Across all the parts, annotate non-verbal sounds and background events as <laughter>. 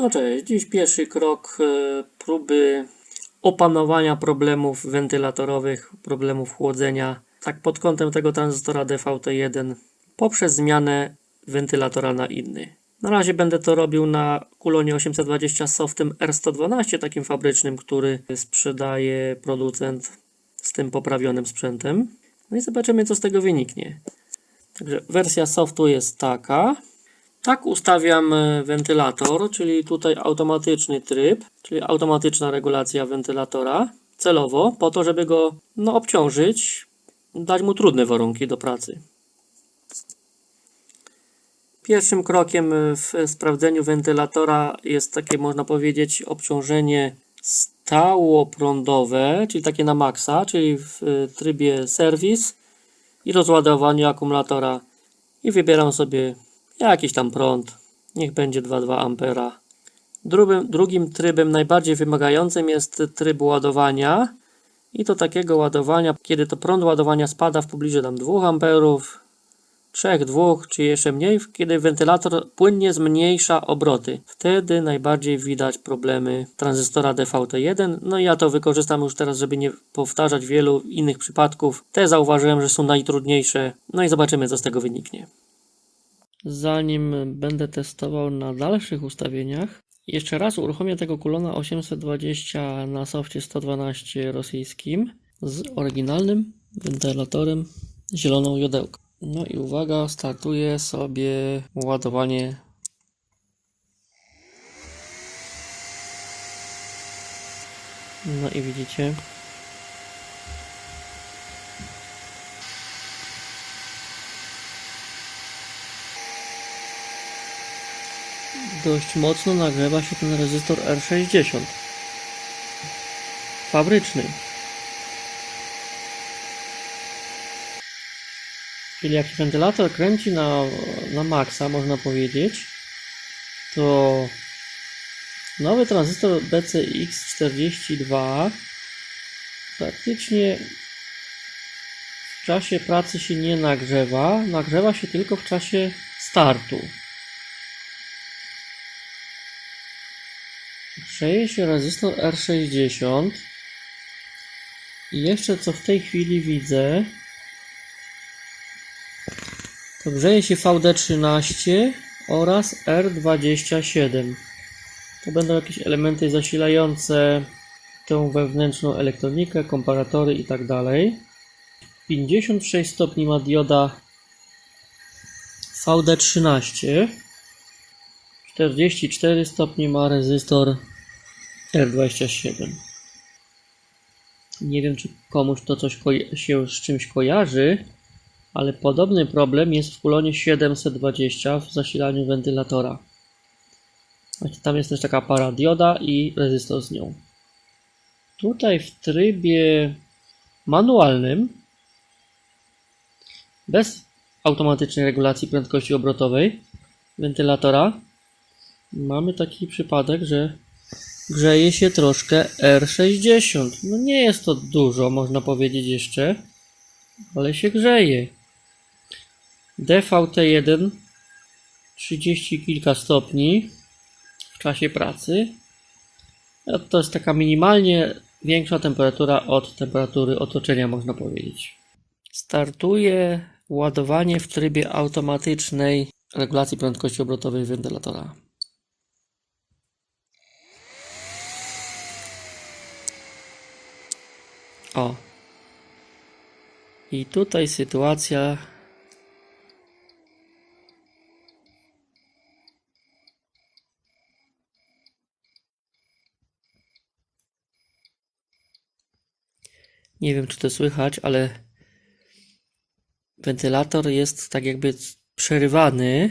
No cześć, dziś pierwszy krok e, próby opanowania problemów wentylatorowych, problemów chłodzenia, tak pod kątem tego tranzystora DVT1 poprzez zmianę wentylatora na inny. Na razie będę to robił na kulonie 820 z softem R112, takim fabrycznym, który sprzedaje producent z tym poprawionym sprzętem. No i zobaczymy, co z tego wyniknie. Także wersja softu jest taka. Tak ustawiam e, wentylator, czyli tutaj automatyczny tryb, czyli automatyczna regulacja wentylatora celowo, po to, żeby go no, obciążyć, dać mu trudne warunki do pracy. Pierwszym krokiem w sprawdzeniu wentylatora jest takie, można powiedzieć, obciążenie stałoprądowe, czyli takie na maksa, czyli w trybie serwis i rozładowanie akumulatora. I wybieram sobie jakiś tam prąd, niech będzie 2,2 ampera. Drugim, drugim trybem najbardziej wymagającym jest tryb ładowania i to takiego ładowania, kiedy to prąd ładowania spada w pobliżu tam 2 amperów, 3, 2 czy jeszcze mniej, kiedy wentylator płynnie zmniejsza obroty. Wtedy najbardziej widać problemy tranzystora DVT1. No i ja to wykorzystam już teraz, żeby nie powtarzać wielu innych przypadków. Te zauważyłem, że są najtrudniejsze. No i zobaczymy, co z tego wyniknie. Zanim będę testował na dalszych ustawieniach, jeszcze raz uruchomię tego kulona 820 na softie 112 rosyjskim z oryginalnym wentylatorem zieloną jodełką. No i uwaga, startuję sobie ładowanie No i widzicie, dość mocno nagrzewa się ten rezystor R60 fabryczny. Czyli jak wentylator kręci na, na maksa można powiedzieć to nowy tranzystor BCX42 praktycznie w czasie pracy się nie nagrzewa nagrzewa się tylko w czasie startu Się rezystor R60 i jeszcze co w tej chwili widzę. To grzeje się VD13 oraz R27 to będą jakieś elementy zasilające tą wewnętrzną elektronikę, komparatory i tak dalej. 56 stopni ma dioda VD13 44 stopnie ma rezystor R27. Nie wiem, czy komuś to coś się z czymś kojarzy, ale podobny problem jest w kulonie 720 w zasilaniu wentylatora. Właśnie tam jest też taka para dioda i rezystor z nią. Tutaj w trybie manualnym, bez automatycznej regulacji prędkości obrotowej wentylatora, mamy taki przypadek, że grzeje się troszkę R60. No nie jest to dużo, można powiedzieć jeszcze, ale się grzeje. DVT1 30 kilka stopni w czasie pracy. No To jest taka minimalnie większa temperatura od temperatury otoczenia, można powiedzieć. Startuje ładowanie w trybie automatycznej regulacji prędkości obrotowej wentylatora. O. I tutaj sytuacja Nie wiem, czy to słychać, ale wentylator jest tak jakby przerywany.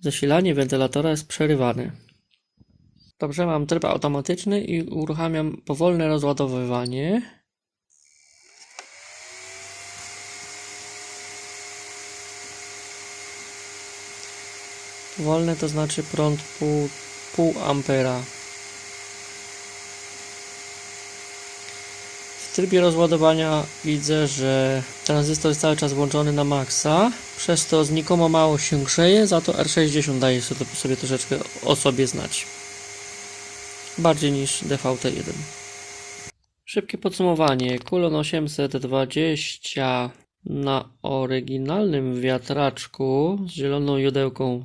Zasilanie wentylatora jest przerywane. Dobrze, mam tryb automatyczny i uruchamiam powolne rozładowywanie. Powolne to znaczy prąd pół, pół ampera. W trybie rozładowania widzę, że tranzystor jest cały czas włączony na maksa, przez to znikomo mało się grzeje, za to R60 daje sobie troszeczkę o sobie znać. Bardziej niż DVT1. Szybkie podsumowanie. Kulon 820 na oryginalnym wiatraczku z zieloną jodełką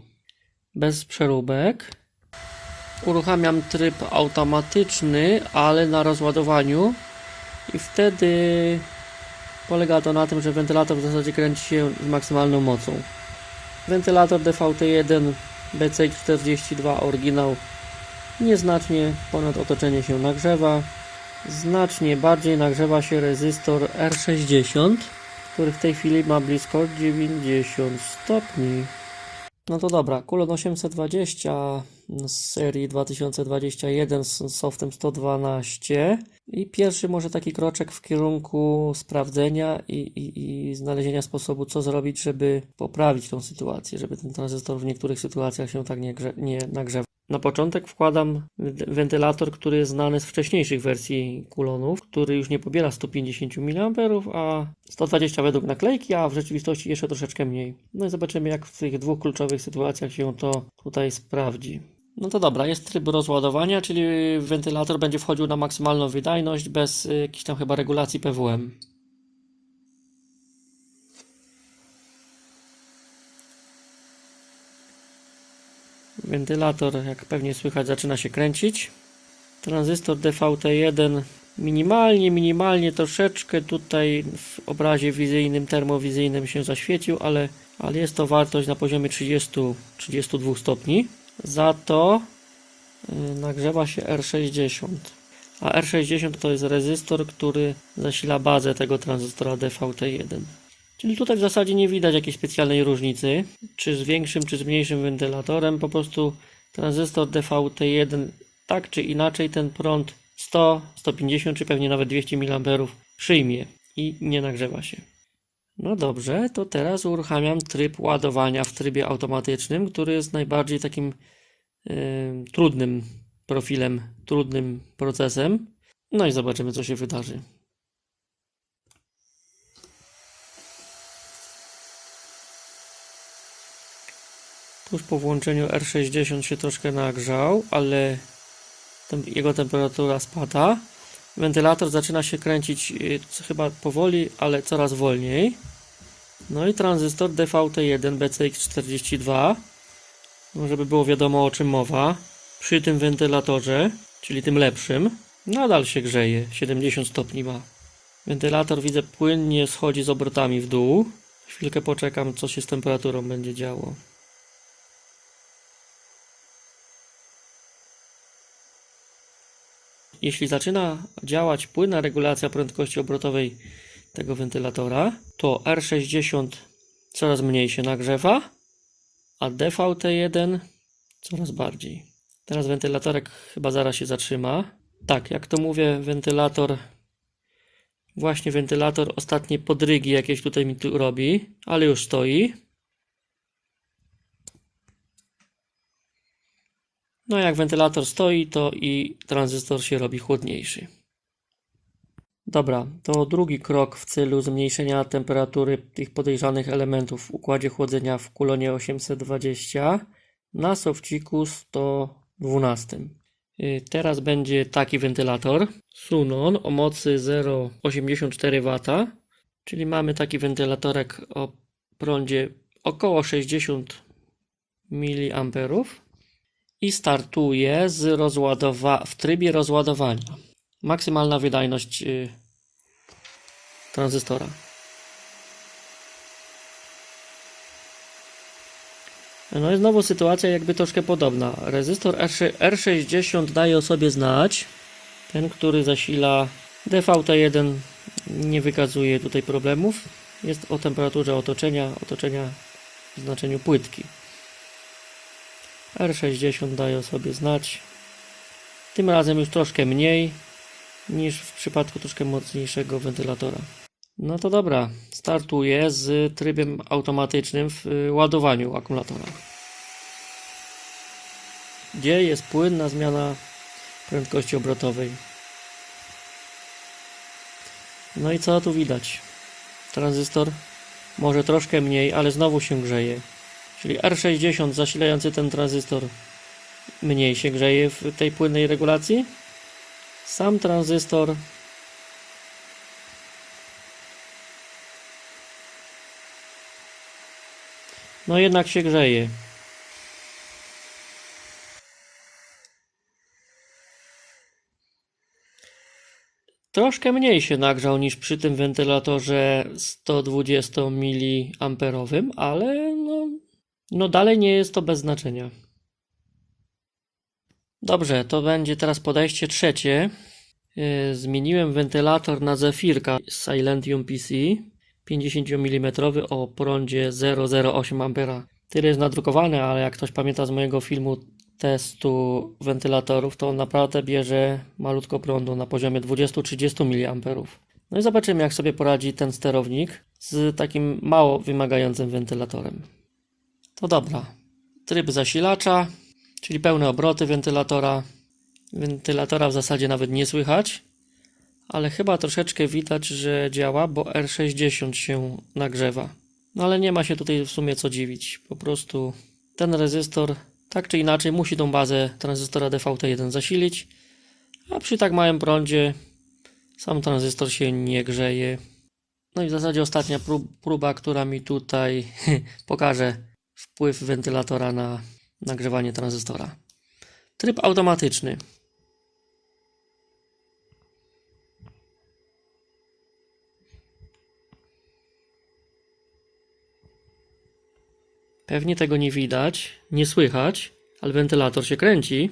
bez przeróbek. Uruchamiam tryb automatyczny, ale na rozładowaniu i wtedy polega to na tym, że wentylator w zasadzie kręci się z maksymalną mocą. Wentylator DVT1 BCX42 oryginał nieznacznie ponad otoczenie się nagrzewa. Znacznie bardziej nagrzewa się rezystor R60, który w tej chwili ma blisko 90 stopni. No to dobra, Kulon 820 z serii 2021 z softem 112 i pierwszy może taki kroczek w kierunku sprawdzenia i, i, i znalezienia sposobu, co zrobić, żeby poprawić tą sytuację, żeby ten tranzystor w niektórych sytuacjach się tak nie, grze, nie nagrzewał. Na początek wkładam wentylator, który jest znany z wcześniejszych wersji kulonów, który już nie pobiera 150 mA, a 120 według naklejki, a w rzeczywistości jeszcze troszeczkę mniej. No i zobaczymy, jak w tych dwóch kluczowych sytuacjach się to tutaj sprawdzi. No to dobra, jest tryb rozładowania, czyli wentylator będzie wchodził na maksymalną wydajność bez y, jakiejś tam chyba regulacji PWM. Wentylator, jak pewnie słychać, zaczyna się kręcić. Tranzystor DVT1 minimalnie, minimalnie troszeczkę tutaj w obrazie wizyjnym, termowizyjnym się zaświecił, ale, ale jest to wartość na poziomie 30-32 stopni. Za to y, nagrzewa się R60. A R60 to jest rezystor, który zasila bazę tego tranzystora DVT1. Czyli tutaj w zasadzie nie widać jakiejś specjalnej różnicy, czy z większym, czy z mniejszym wentylatorem. Po prostu tranzystor DVT1 tak czy inaczej ten prąd 100, 150 czy pewnie nawet 200 mA przyjmie i nie nagrzewa się. No dobrze, to teraz uruchamiam tryb ładowania w trybie automatycznym, który jest najbardziej takim trudnym profilem, trudnym procesem. No i zobaczymy, co się wydarzy. Tuż po włączeniu R60 się troszkę nagrzał, ale jego temperatura spada. Wentylator zaczyna się kręcić y, chyba powoli, ale coraz wolniej. No i tranzystor DVT1 BCX42, no żeby było wiadomo o czym mowa, przy tym wentylatorze, czyli tym lepszym, nadal się grzeje, 70 stopni ma. Wentylator widzę płynnie schodzi z obrotami w dół. Chwilkę poczekam, co się z temperaturą będzie działo. Jeśli zaczyna działać płynna regulacja prędkości obrotowej tego wentylatora, to R60 coraz mniej się nagrzewa, a DVT1 coraz bardziej. Teraz wentylatorek chyba zaraz się zatrzyma. Tak, jak to mówię, wentylator, właśnie wentylator ostatnie podrygi jakieś tutaj mi tu robi, ale już stoi. No jak wentylator stoi, to i tranzystor się robi chłodniejszy. Dobra, to drugi krok w celu zmniejszenia temperatury tych podejrzanych elementów w układzie chłodzenia w kulonie 820 na sofciku 112. Y, Teraz będzie taki wentylator Sunon o mocy 0,84 W, czyli mamy taki wentylatorek o prądzie około 60 mA i startuje z rozładowa w trybie rozładowania. Maksymalna wydajność y, tranzystora. No i znowu sytuacja jakby troszkę podobna. Rezystor R6, R60 daje o sobie znać. Ten, który zasila DVT1 nie wykazuje tutaj problemów. Jest o temperaturze otoczenia, otoczenia w znaczeniu płytki. R60 daje sobie znać. Tym razem już troszkę mniej niż w przypadku troszkę mocniejszego wentylatora. No to dobra, startuję z trybem automatycznym w ładowaniu akumulatora. Gdzie jest płynna zmiana prędkości obrotowej. No i co tu widać? Tranzystor może troszkę mniej, ale znowu się grzeje. Czyli R60 zasilający ten tranzystor mniej się grzeje w tej płynnej regulacji. Sam tranzystor no jednak się grzeje. Troszkę mniej się nagrzał niż przy tym wentylatorze 120 mA, ale no, no dalej nie jest to bez znaczenia. Dobrze, to będzie teraz podejście trzecie. Yy, Zmieniłem wentylator na Zefirka Silentium PC 50 mm o prądzie 0,08 A. Tyle jest nadrukowany, ale jak ktoś pamięta z mojego filmu testu wentylatorów, to on naprawdę bierze malutko prądu na poziomie 20-30 mA. No i zobaczymy, jak sobie poradzi ten sterownik z takim mało wymagającym wentylatorem. To dobra. Tryb zasilacza, czyli pełne obroty wentylatora. Wentylatora w zasadzie nawet nie słychać, ale chyba troszeczkę widać, że działa, bo R60 się nagrzewa. No ale nie ma się tutaj w sumie co dziwić. Po prostu ten rezystor tak czy inaczej musi tą bazę tranzystora DVT1 zasilić, a przy tak małym prądzie sam tranzystor się nie grzeje. No i w zasadzie ostatnia prób, próba, która mi tutaj <laughs> pokaże wpływ wentylatora na nagrzewanie tranzystora. Tryb automatyczny. Pewnie tego nie widać, nie słychać, ale wentylator się kręci.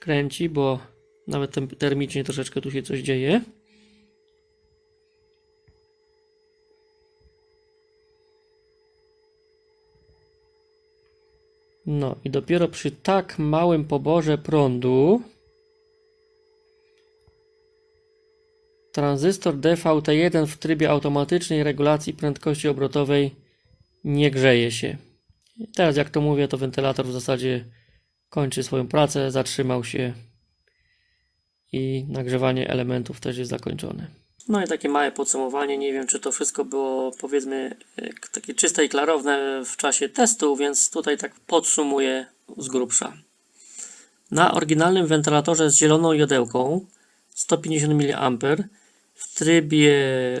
Kręci, bo nawet termicznie troszeczkę tu się coś dzieje. No i dopiero przy tak małym poborze prądu tranzystor DVT1 w trybie automatycznej regulacji prędkości obrotowej nie grzeje się. I teraz jak to mówię, to wentylator w zasadzie kończy swoją pracę, zatrzymał się i nagrzewanie elementów też jest zakończone. No i takie małe podsumowanie. Nie wiem, czy to wszystko było powiedzmy e, takie czyste i klarowne w czasie testu, więc tutaj tak podsumuję z grubsza. Na oryginalnym wentylatorze z zieloną jodełką 150 mA w trybie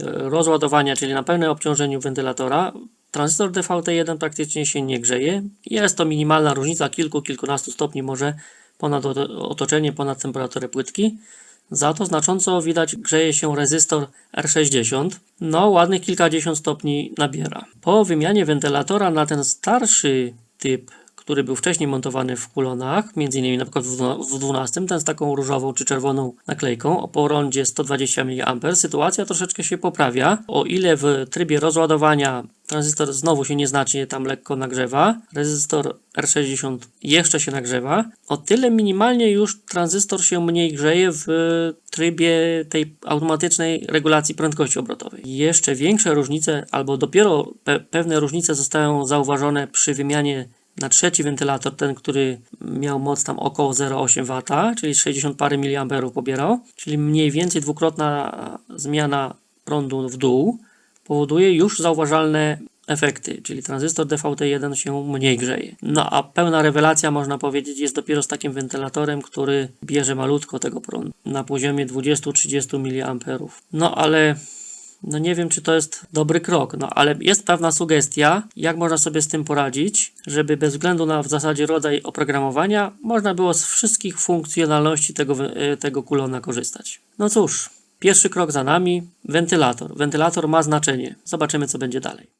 rozładowania, czyli na pełnym obciążeniu wentylatora, tranzystor DVT1 praktycznie się nie grzeje. Jest to minimalna różnica kilku, kilkunastu stopni, może ponad oto- otoczenie, ponad temperaturę płytki. Za to znacząco widać grzeje się rezystor R60. No, ładnych kilkadziesiąt stopni nabiera. Po wymianie wentylatora na ten starszy typ, który był wcześniej montowany w kulonach, innymi na przykład w 12, ten z taką różową czy czerwoną naklejką o porądzie 120 mA, sytuacja troszeczkę się poprawia. O ile w trybie rozładowania tranzystor znowu się nieznacznie tam lekko nagrzewa, rezystor R60 jeszcze się nagrzewa, o tyle minimalnie już tranzystor się mniej grzeje w trybie tej automatycznej regulacji prędkości obrotowej. Jeszcze większe różnice, albo dopiero pe pewne różnice zostają zauważone przy wymianie na trzeci wentylator, ten, który miał moc tam około 0,8 W, czyli 60 parę miliamperów pobierał, czyli mniej więcej dwukrotna zmiana prądu w dół powoduje już zauważalne efekty, czyli tranzystor DVT1 się mniej grzeje. No a pełna rewelacja można powiedzieć jest dopiero z takim wentylatorem, który bierze malutko tego prądu na poziomie 20-30 mA. No ale no nie wiem, czy to jest dobry krok, no ale jest pewna sugestia, jak można sobie z tym poradzić, żeby bez względu na w zasadzie rodzaj oprogramowania, można było z wszystkich funkcjonalności tego, e, tego kulona korzystać. No cóż, pierwszy krok za nami, wentylator. Wentylator ma znaczenie. Zobaczymy, co będzie dalej.